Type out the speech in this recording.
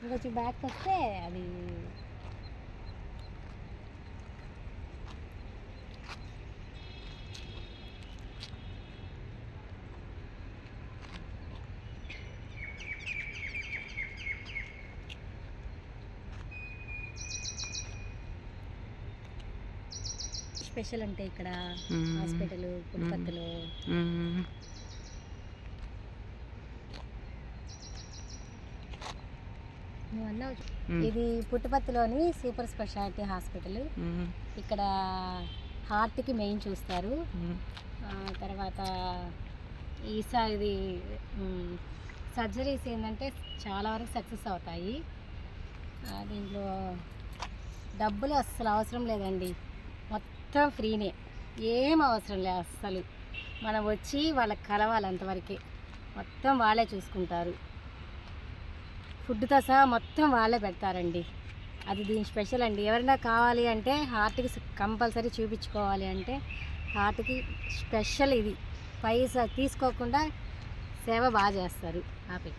ఇంకొంచెం బ్యాక్ వస్తే అది స్పెషల్ అంటే ఇక్కడ. హాస్పిటల్ పుట్టుపత్తులు ఇది పుట్టుపత్తిలోని సూపర్ స్పెషాలిటీ హాస్పిటల్. ఇక్కడ హార్ట్కి మెయిన్ చూస్తారు. తర్వాత ఈసా ఇది సర్జరీస్ ఏంటంటే చాలా వరకు సక్సెస్ అవుతాయి. దీంట్లో డబ్బులు అస్సలు అవసరం లేదండి. మొత్తం ఫ్రీనే. ఏం అవసరం లేదు అస్సలు. మనం వచ్చి వాళ్ళకి కలవాలి అంతవరకే. మొత్తం వాళ్ళే చూసుకుంటారు. ఫుడ్తో సహా మొత్తం వాళ్ళే పెడతారండి. అది దీని స్పెషల్ అండి. ఎవరైనా కావాలి అంటే హార్ట్కి కంపల్సరీ చూపించుకోవాలి అంటే హార్ట్కి స్పెషల్ ఇది. పైసా తీసుకోకుండా సేవ బాగా చేస్తారు. హ్యాపీ